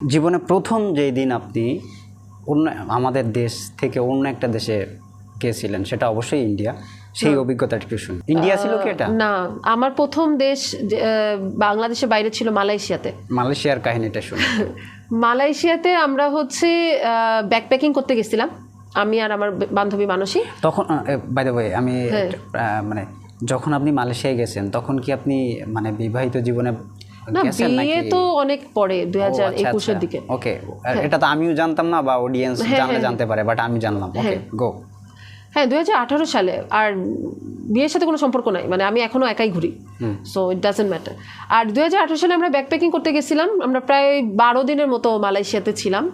জীবনে প্রথম যেই দিন আপনি অন্য আমাদের দেশ থেকে অন্য একটা দেশে গিয়েছিলেন সেটা অবশ্যই ইন্ডিয়া। সেই অভিজ্ঞতাটা একটু শুনি ইন্ডিয়া ছিল কি এটা? না আমার প্রথম দেশ বাংলাদেশের বাইরে ছিল মালয়েশিয়াতে। মালয়েশিয়ার কাহিনীটা শুনি মালয়েশিয়াতে আমরা হচ্ছে ব্যাকপ্যাকিং করতে গেছিলাম। আমি আর আমার বান্ধবী মানসী। তখন বাই দ্য ওয়ে আমি হ্যাঁ। মানে যখন আপনি মালয়েশিয়ায় গেছেন তখন কি আপনি মানে বিবাহিত জীবনে না বিয়ে তো অনেক পরে দুই হাজার আচ্ছা, একুশের আচ্ছা। দিকে। ওকে এটা তো আমিও জানতাম না বা অডিয়েন্স হ্যাঁ, জানলে হ্যাঁ। জানতে পারে বাট আমি জানলাম। ওকে গো হ্যাঁ দুই সালে আর বিয়ের সাথে কোনো সম্পর্ক নাই মানে আমি এখনও একাই ঘুরি। সো ইট ডাজেন্ট ম্যাটার আর দুই হাজার আঠারো সালে আমরা ব্যাকপ্যাকিং করতে গেছিলাম আমরা প্রায় বারো দিনের মতো মালয়েশিয়াতে ছিলাম।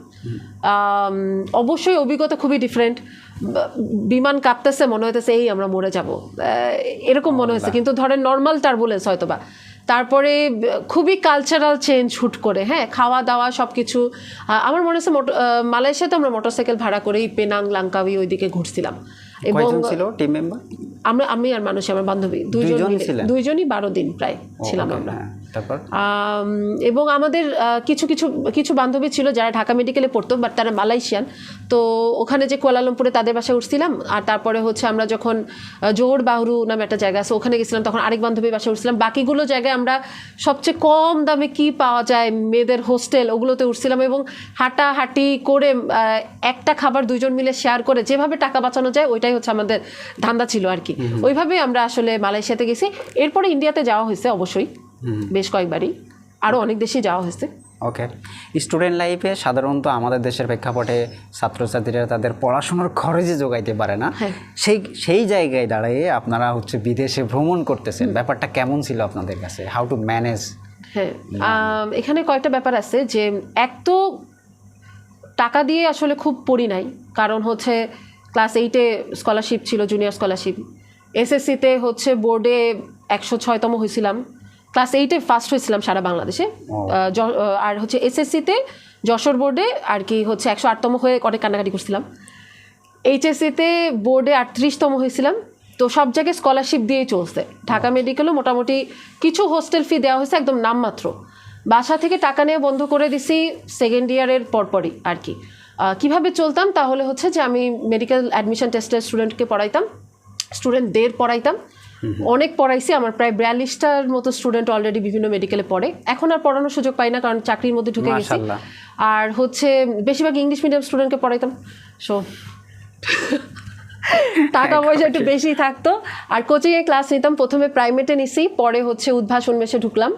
অবশ্যই অভিজ্ঞতা খুবই ডিফারেন্ট বিমান কাঁপতেছে মনে হইতেছে এই আমরা মরে যাব। এরকম মনে হয়েছে কিন্তু ধরেন নর্মাল টার্বুলেন্স হয়তো বা তারপরে খুবই কালচারাল চেঞ্জ হুট করে হ্যাঁ খাওয়া দাওয়া সব কিছু আমার মনে হচ্ছে মালয়েশিয়াতে আমরা মোটরসাইকেল ভাড়া করেই পেনাং লাঙ্কাবি ওইদিকে ঘুরছিলাম। এবং ছিল টিম মেম্বার আমরা আমি আর মানুষ আমার বান্ধবী দুইজন দুইজনই বারো দিন প্রায় ছিলাম আমরা। হ্যাঁ, এবং আমাদের কিছু কিছু কিছু বান্ধবী ছিল যারা ঢাকা মেডিকেলে পড়তো বাট তারা মালয়েশিয়ান। তো ওখানে যে কুয়ালালামপুরে তাদের বাসায় উঠছিলাম আর তারপরে হচ্ছে আমরা যখন জোহর বাহরু নামে একটা জায়গা আছে ওখানে গেছিলাম তখন আরেক বান্ধবীর বাসায় উঠছিলাম। বাকিগুলো জায়গায় আমরা সবচেয়ে কম দামে কি পাওয়া যায় মেয়েদের হোস্টেল ওগুলোতে উঠছিলাম এবং হাঁটাহাঁটি করে একটা খাবার দুজন মিলে শেয়ার করে যেভাবে টাকা বাঁচানো যায় ওইটাই হচ্ছে আমাদের ধান্দা ছিল আর কি। ওইভাবেই আমরা আসলে মালয়েশিয়াতে গেছি। এরপরে ইন্ডিয়াতে যাওয়া হয়েছে অবশ্যই। বেশ কয়েকবারই। আরও অনেক দেশেই যাওয়া হয়েছে। ওকে। স্টুডেন্ট লাইফে সাধারণত আমাদের দেশের প্রেক্ষাপটে ছাত্রছাত্রীরা তাদের পড়াশোনার খরচে যোগাইতে পারে না। হ্যাঁ। সেই সেই জায়গায় দাঁড়িয়ে আপনারা হচ্ছে বিদেশে ভ্রমণ করতেছেন। ব্যাপারটা কেমন ছিল আপনাদের কাছে? হাউ টু ম্যানেজ হ্যাঁ। এখানে কয়েকটা ব্যাপার আছে যে এক তো টাকা দিয়ে আসলে খুব পড়ি নাই। কারণ হচ্ছে ক্লাস এইটে স্কলারশিপ ছিল জুনিয়র স্কলারশিপ এসএসসিতে হচ্ছে বোর্ডে একশো ছয়তম হয়েছিলাম। ক্লাস এইটে ফার্স্ট হয়েছিলাম সারা বাংলাদেশে। আর হচ্ছে এসএসসিতে যশোর বোর্ডে আর কি হচ্ছে একশো আটতম হয়ে অনেক কান্নাকাটি করছিলাম। এইচএসসিতে বোর্ডে আটত্রিশতম হয়েছিলাম। তো সব জায়গায় স্কলারশিপ দিয়েই চলছে। ঢাকা মেডিকেলও মোটামুটি কিছু হোস্টেল ফি দেওয়া হয়েছে একদম নামমাত্র বাসা থেকে টাকা নিয়ে বন্ধ করে দিছি সেকেন্ড ইয়ারের পরপরই আর কি। কীভাবে চলতাম তাহলে হচ্ছে যে আমি মেডিকেল অ্যাডমিশন টেস্টের স্টুডেন্টকে পড়াইতাম। স্টুডেন্টদের পড়াইতাম। অনেক পড়াইছি আমার প্রায় বিয়াল্লিশটার মতো স্টুডেন্ট অলরেডি বিভিন্ন মেডিকেলে পড়ে। এখন আর পড়ানোর সুযোগ পাই না কারণ চাকরির মধ্যে ঢুকে গেছি। আর হচ্ছে বেশিরভাগ ইংলিশ মিডিয়াম স্টুডেন্টকে পড়াইতাম। সো টাকা পয়সা একটু বেশি থাকতো। আর কোচিংয়ে ক্লাস নিতাম প্রথমে প্রাইমেটে নিছি পরে হচ্ছে উদ্ভাস উন্মেষে ঢুকলাম।